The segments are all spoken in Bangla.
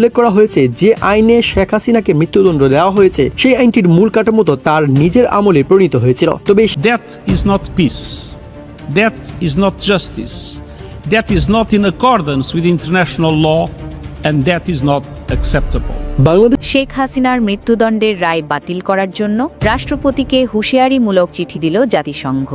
উল্লেখ করা হয়েছে যে আইনে শেখ হাসিনাকে মৃত্যুদণ্ড দেওয়া হয়েছে সেই আইনটির মূল কাঠামো তো তার নিজের আমলে প্রণীত হয়েছিল তবে That is not peace. That is not justice. That is not in accordance with international law and that is not. Bangladesh Sheikh হাসিনার মৃত্যুদণ্ডের রায় বাতিল করার জন্য রাষ্ট্রপতিকে হুঁশিয়ারিমূলক চিঠি দিল জাতিসংঘ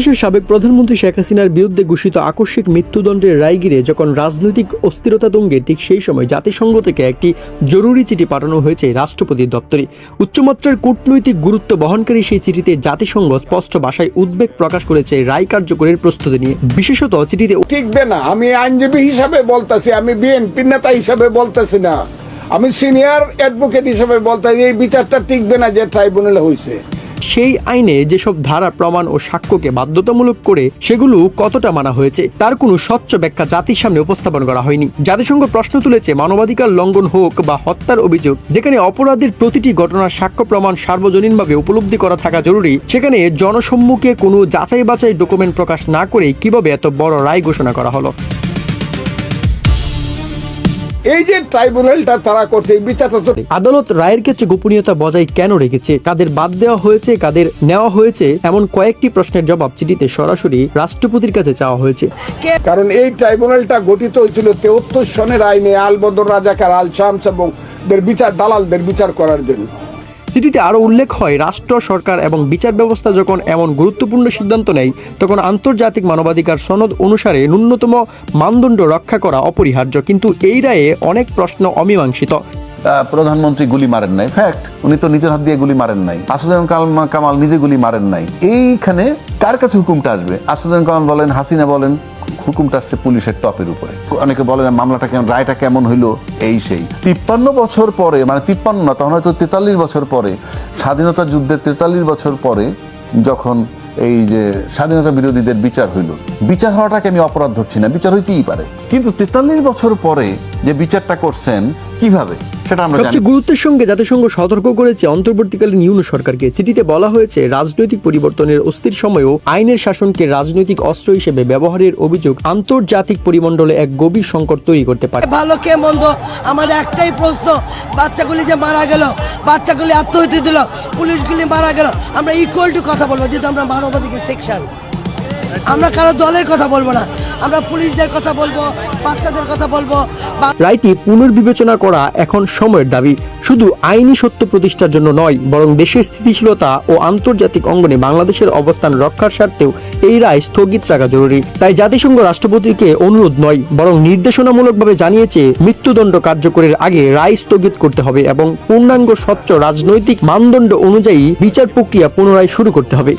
দেশের সাবেক প্রধানমন্ত্রী শেখ হাসিনার বিরুদ্ধে ঘোষিত আকস্মিক মৃত্যুদণ্ডের রায় ঘিরে যখন রাজনৈতিক অস্থিরতা দঙ্গে ঠিক সেই সময় জাতিসংঘ থেকে একটি জরুরি চিঠি পাঠানো হয়েছে রাষ্ট্রপতির দপ্তরে। উচ্চমাত্রার কূটনৈতিক গুরুত্ব বহনকারী সেই চিঠিতে জাতিসংঘ স্পষ্ট ভাষায় উদ্বেগ প্রকাশ করেছে রায় কার্যকরের প্রস্তুতি নিয়ে। বিশেষত চিঠিতে টিকবে না, আমি আইনজীবী হিসাবে বলতেছি, আমি বিএনপি নেতা হিসাবে বলতেছি না। আমি সিনিয়র অ্যাডভোকেট হিসাবে বলতেছি, এই বিচারটা টিকবে না যে ট্রাইব্যুনালে হয়েছে সেই আইনে যেসব ধারা, প্রমাণ ও সাক্ষ্যকে বাধ্যতামূলক করে সেগুলো কতটা মানা হয়েছে, তার কোনো স্বচ্ছ ব্যাখ্যা জাতির সামনে উপস্থাপন করা হয়নি। জাতিসংঘ প্রশ্ন তুলেছে, মানবাধিকার লঙ্ঘন হোক বা হত্যার অভিযোগ, যেখানে অপরাধের প্রতিটি ঘটনার সাক্ষ্য, প্রমাণ, সার্বজনীনভাবে উপলব্ধি করা থাকা জরুরি, সেখানে জনসম্মুখে কোনো যাচাই বাছাই ডকুমেন্ট প্রকাশ না করে কীভাবে এত বড় রায় ঘোষণা করা হলো। এই যে ট্রাইব্যুনালটা তারা করছে এই বিচারটা তো আদালত রায়ের ক্ষেত্রে গোপনীয়তা বজায় কেন রেখেছে? কাদের বাদ দেওয়া হয়েছে কাদের নেওয়া হয়েছে? এমন কয়েকটি প্রশ্নের জবাব চিঠিতে সরাসরি রাষ্ট্রপতির কাছে চাওয়া হয়েছে। কারণ এই ট্রাইব্যুনালটা গঠিত হয়েছিল তেহত্তর সনের আইনে আলবদর রাজাকার আল শামস এবং দের বিচার দালালদের বিচার করার জন্য। চিঠিতে আরও উল্লেখ হয়, রাষ্ট্র, সরকার এবং বিচার ব্যবস্থা যখন এমন গুরুত্বপূর্ণ সিদ্ধান্ত নেয়, তখন আন্তর্জাতিক মানবাধিকার সনদ অনুসারে ন্যূনতম মানদণ্ড রক্ষা করা অপরিহার্য। কিন্তু এই রায়ে অনেক প্রশ্ন অমীমাংসিত। প্রধানমন্ত্রী গুলি মারেন নাই। ফ্যাক্ট উনি তো নিজের হাত দিয়ে গুলি মারেন নাই। আসাদুজ্জামান কামাল নিজে গুলি মারেন নাই। এইখানে কার কাছে হুকুমটা আসবে? আসাদুজ্জামান কামাল বলেন, হাসিনা বলেন হুকুমটা আসছে পুলিশের টপের উপরে। অনেকে বলেন মামলাটা কেমন, রায়টা কেমন হইল? এই সেই। তিপ্পান্ন বছর পরে মানে তিপ্পান্ন না, তখন হয়তো তেতাল্লিশ বছর পরে, স্বাধীনতা যুদ্ধের তেতাল্লিশ বছর পরে যখন এই যে স্বাধীনতা বিরোধীদের বিচার হইল। বিচার হওয়াটাকে আমি অপরাধ ধরছি না, বিচার হইতেই পারে। কিন্তু তেতাল্লিশ বছর পরে যে বিচারটা করছেন, কীভাবে? সেটা আমরা সবচেয়ে গুরুত্বের সঙ্গে জাতিসংঘ সতর্ক করেছে অন্তর্বর্তীকালীন ইউনো সরকারকে। চিঠিতে বলা হয়েছে রাজনৈতিক পরিবর্তনের অস্থির সময়েও আইনের শাসনকে রাজনৈতিক অস্ত্র হিসেবে ব্যবহারের অভিযোগ আন্তর্জাতিক পরিমণ্ডলে এক গভীর সংকট তৈরি করতে পারে। ভালো কে মন্দ? আমাদের একটাই প্রশ্ন বাচ্চাগুলি যে মারা গেল বাচ্চাগুলি আত্মহত্যা দিল পুলিশগুলি মারা গেল আমরা ইকুয়াল টু কথা বলব যেহেতু আমরা মানবাধিকার সেকশন আমরা কারও দলের কথা বলব না। আমরা পুলিশদের কথা বলব, বাচ্চাদের কথা বলব রায়টি পুনর্বিবেচনা করা এখন সময়ের দাবি। শুধু আইনি সত্য প্রতিষ্ঠার জন্য নয়, বরং দেশের স্থিতিশীলতা ও আন্তর্জাতিক অঙ্গনে বাংলাদেশের অবস্থান রক্ষার স্বার্থেও এই রায় স্থগিত রাখা জরুরি। তাই জাতিসংঘ রাষ্ট্রপতিকে অনুরোধ নয়, বরং নির্দেশনামূলকভাবে জানিয়েছে, মৃত্যুদণ্ড কার্যকরের আগে রায় স্থগিত করতে হবে এবং পূর্ণাঙ্গ স্বচ্ছ রাজনৈতিক মানদণ্ড অনুযায়ী বিচার প্রক্রিয়া পুনরায় শুরু করতে হবে।